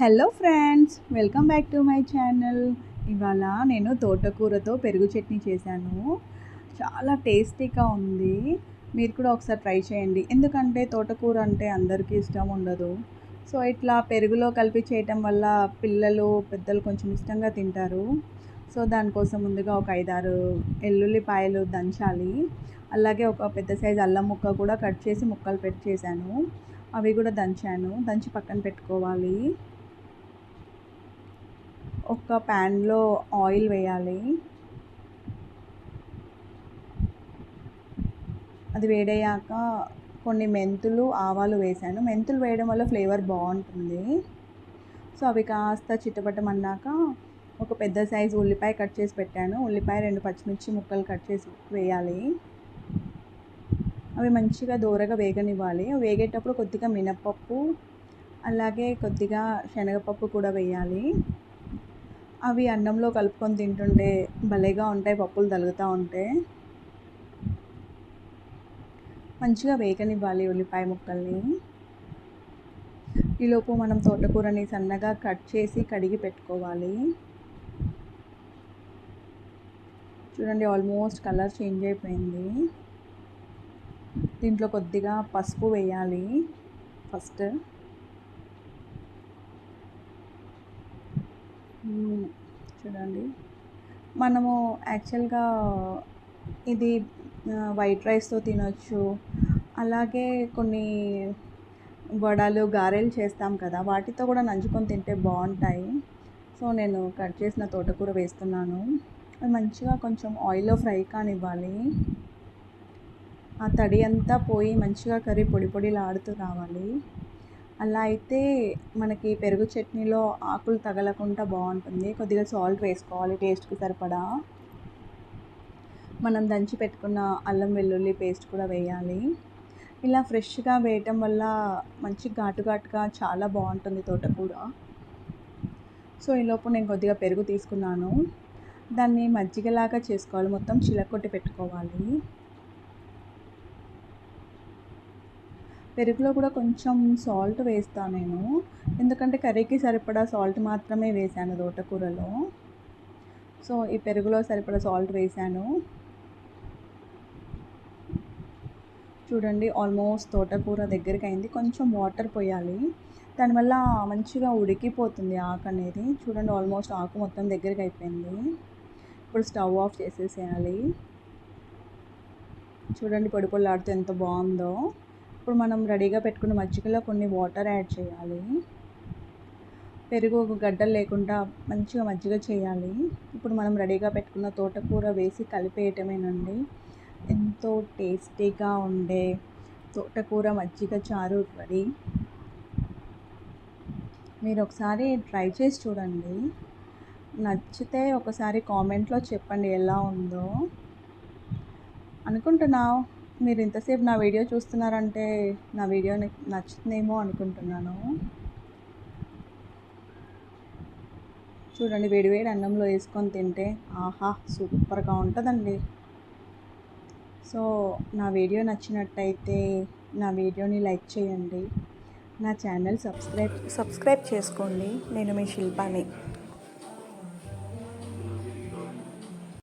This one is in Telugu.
Hello friends welcome back to my channel ఇవాళ నేను తోటకూరతో పెరుగు చట్నీ చేశాను. చాలా టేస్టీగా ఉంది. మీరు కూడా ఒకసారి ట్రై చేయండి. ఎందుకంటే తోటకూర అంటే అందరికీ ఇష్టం ఉండదు. సో ఇట్లా పెరుగులో కలిపి చేయటం వల్ల పిల్లలు పెద్దలు కొంచెం ఇష్టంగా తింటారు. సో దానికోసం ముందుగా ఒక ఐదారు ఎల్లుల్లిపాయలు దంచాలి. అలాగే ఒక పెద్ద సైజు అల్లం ముక్క కూడా కట్ చేసి ముక్కలు పెట్టి చేశాను. అవి కూడా దంచాను. దంచి పక్కన పెట్టుకోవాలి. ఒక ప్యాన్లో ఆయిల్ వేయాలి. అది వేడయ్యాక కొన్ని మెంతులు ఆవాలు వేసాను. మెంతులు వేయడం వల్ల ఫ్లేవర్ బాగుంటుంది. సో అవి కాస్త చిట్టపట్టమన్నాక ఒక పెద్ద సైజు ఉల్లిపాయ కట్ చేసి పెట్టాను. ఉల్లిపాయ రెండు పచ్చిమిర్చి ముక్కలు కట్ చేసి వేయాలి. అవి మంచిగా దూరగా వేగనివ్వాలి. వేగేటప్పుడు కొద్దిగా మినప్పప్పు అలాగే కొద్దిగా శనగపప్పు కూడా వేయాలి. అవి అన్నంలో కలుపుకొని తింటుంటే భలేగా ఉంటాయి పప్పులు తలుగుతూ ఉంటే. మంచిగా వేగనివ్వాలి ఉల్లిపాయ ముక్కల్ని. ఈలోపు మనం తోటకూరని సన్నగా కట్ చేసి కడిగి పెట్టుకోవాలి. చూడండి ఆల్మోస్ట్ కలర్ చేంజ్ అయిపోయింది. దీంట్లో కొద్దిగా పసుపు వేయాలి ఫస్ట్. చూడండి. మనము యాక్చువల్గా ఇది వైట్ రైస్తో తినొచ్చు. అలాగే కొన్ని వడలు గారెలు చేస్తాం కదా వాటితో కూడా నంచుకొని తింటే బాగుంటాయి. సో నేను కట్ చేసిన తోటకూర వేస్తున్నాను. అది మంచిగా కొంచెం ఆయిల్లో ఫ్రై కానివ్వాలి. ఆ తడి అంతా పోయి మంచిగా కర్రీ పొడి పొడిలాడుతూ రావాలి. అలా అయితే మనకి పెరుగు చట్నీలో ఆకులు తగలకుండా బాగుంటుంది. కొద్దిగా సాల్ట్ వేసుకోవాలి టేస్ట్కి సరిపడా. మనం దంచి పెట్టుకున్న అల్లం వెల్లుల్లి పేస్ట్ కూడా వేయాలి. ఇలా ఫ్రెష్గా వేయటం వల్ల మంచి ఘాటు ఘాటుగా చాలా బాగుంటుంది తోటకూర. సో ఈలోపు నేను కొద్దిగా పెరుగు తీసుకున్నాను. దాన్ని మజ్జిగలాగా చేసుకోవాలి. మొత్తం చిలకొట్టి పెట్టుకోవాలి. పెరుగులో కూడా కొంచెం సాల్ట్ వేస్తాను నేను. ఎందుకంటే కర్రీకి సరిపడా సాల్ట్ మాత్రమే వేసాను తోటకూరలో. సో ఈ పెరుగులో సరిపడా సాల్ట్ వేసాను. చూడండి ఆల్మోస్ట్ తోటకూర దగ్గరికి అయింది కొంచెం వాటర్ పోయాలి. దానివల్ల మంచిగా ఉడికిపోతుంది ఆకు అనేది. చూడండి ఆల్మోస్ట్ ఆకు మొత్తం దగ్గరికి అయిపోయింది ఇప్పుడు స్టవ్ ఆఫ్ చేసేసేయాలి. చూడండి పొడి పొల్లాడితే ఎంత బాగుందో. ఇప్పుడు మనం రెడీగా పెట్టుకున్న మజ్జిగలో కొన్ని వాటర్ యాడ్ చేయాలి. పెరుగు గడ్డలు లేకుండా మంచిగా మజ్జిగ చేయాలి. ఇప్పుడు మనం రెడీగా పెట్టుకున్న తోటకూర వేసి కలిపేయటమేనండి. ఎంతో టేస్టీగా ఉండే తోటకూర మజ్జిగ చారు రెడీ. మీరు ఒకసారి ట్రై చేసి చూడండి. నచ్చితే ఒకసారి కామెంట్లో చెప్పండి ఎలా ఉందో. అనుకుంటున్నావు? మీరు ఇంతసేపు నా వీడియో చూస్తున్నారంటే నా వీడియో నచ్చుతుందేమో అనుకుంటున్నాను. చూడండి వేడివేడి అన్నంలో వేసుకొని తింటే ఆహా సూపర్గా ఉంటుందండి. సో నా వీడియో నచ్చినట్టయితే నా వీడియోని లైక్ చేయండి. నా ఛానల్ సబ్స్క్రైబ్ సబ్స్క్రైబ్ చేసుకోండి. నేను మీ శిల్పాని.